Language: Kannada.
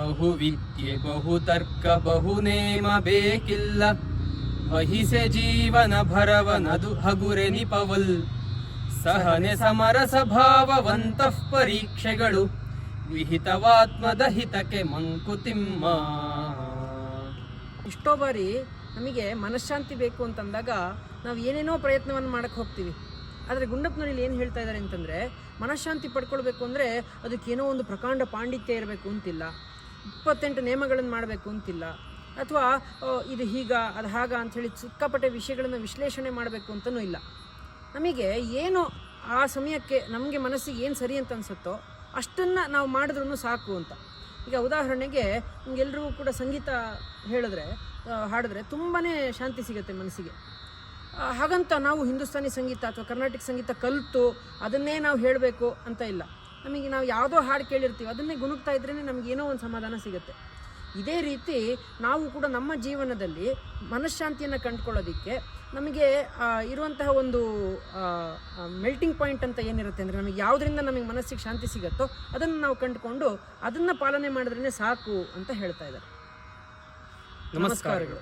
ಬಹು ವಿದ್ಯೆ ಬಹು ತರ್ಕ ಬಹು ನೇಮ ಬೇಕಿಲ್ಲ. ವಹಿಸೆ ಜೀವನ ಭರವನದು ಹಗುರೆ ನಿಪವಲ್. ಸಹನೆ ಸಮರಸ ಭಾವವಂತಃ ಪರೀಕ್ಷೆಗಳು. ವಿಹಿತವಾತ್ಮದ ಹಿತಕ್ಕೆ ಮಂಕುತಿಮ್ಮ ಇಷ್ಟೋ ಬಾರಿ ನಮಗೆ ಮನಃಶಾಂತಿ ಬೇಕು ಅಂತಂದಾಗ ನಾವು ಏನೇನೋ ಪ್ರಯತ್ನವನ್ನು ಮಾಡಕ್ಕೆ ಹೋಗ್ತೀವಿ. ಆದರೆ ಗುಂಡಪ್ಪನಲ್ಲಿ ಏನು ಹೇಳ್ತಾ ಇದ್ದಾರೆ ಅಂತಂದರೆ ಮನಃಶಾಂತಿ ಪಡ್ಕೊಳ್ಬೇಕು ಅಂದರೆ ಅದಕ್ಕೇನೋ ಒಂದು ಪ್ರಕಾಂಡ ಪಾಂಡಿತ್ಯ ಇರಬೇಕು ಅಂತಿಲ್ಲ. ಇಪ್ಪತ್ತೆಂಟು ನಿಯಮಗಳನ್ನು ಮಾಡಬೇಕು ಅಂತಿಲ್ಲ. ಅಥವಾ ಇದು ಹೀಗ, ಅದು ಹಾಗ ಅಂಥೇಳಿ ಸಿಕ್ಕಾಪಟ್ಟೆ ವಿಷಯಗಳನ್ನು ವಿಶ್ಲೇಷಣೆ ಮಾಡಬೇಕು ಅಂತಲೂ ಇಲ್ಲ. ನಮಗೆ ಏನು ಆ ಸಮಯಕ್ಕೆ ನಮಗೆ ಮನಸ್ಸಿಗೆ ಏನು ಸರಿ ಅಂತ ಅನಿಸುತ್ತೋ ಅಷ್ಟನ್ನು ನಾವು ಮಾಡಿದ್ರೂ ಸಾಕು ಅಂತ. ಈಗ ಉದಾಹರಣೆಗೆ ನಿಮಗೆಲ್ಲರಿಗೂ ಕೂಡ ಸಂಗೀತ ಹೇಳಿದ್ರೆ ಹಾಡಿದ್ರೆ ತುಂಬಾ ಶಾಂತಿ ಸಿಗುತ್ತೆ ಮನಸ್ಸಿಗೆ. ಹಾಗಂತ ನಾವು ಹಿಂದೂಸ್ತಾನಿ ಸಂಗೀತ ಅಥವಾ ಕರ್ನಾಟಕ ಸಂಗೀತ ಕಲಿತು ಅದನ್ನೇ ನಾವು ಹೇಳಬೇಕು ಅಂತ ಇಲ್ಲ. ನಮಗೆ ನಾವು ಯಾವುದೋ ಹಾಡು ಕೇಳಿರ್ತೀವಿ ಅದನ್ನೇ ಗುಣಗ್ತಾ ಇದ್ರೇ ನಮ್ಗೆ ಏನೋ ಒಂದು ಸಮಾಧಾನ ಸಿಗುತ್ತೆ. ಇದೇ ರೀತಿ ನಾವು ಕೂಡ ನಮ್ಮ ಜೀವನದಲ್ಲಿ ಮನಃಶಾಂತಿಯನ್ನು ಕಂಡುಕೊಳ್ಳೋದಕ್ಕೆ ನಮಗೆ ಇರುವಂತಹ ಒಂದು ಮೆಲ್ಟಿಂಗ್ ಪಾಯಿಂಟ್ ಅಂತ ಏನಿರುತ್ತೆ ಅಂದರೆ ನಮಗೆ ಯಾವುದರಿಂದ ನಮಗೆ ಮನಸ್ಸಿಗೆ ಶಾಂತಿ ಸಿಗುತ್ತೋ ಅದನ್ನು ನಾವು ಕಂಡುಕೊಂಡು ಅದನ್ನು ಪಾಲನೆ ಮಾಡಿದ್ರೇ ಸಾಕು ಅಂತ ಹೇಳ್ತಾ ಇದ್ದಾರೆ. ನಮಸ್ಕಾರಗಳು.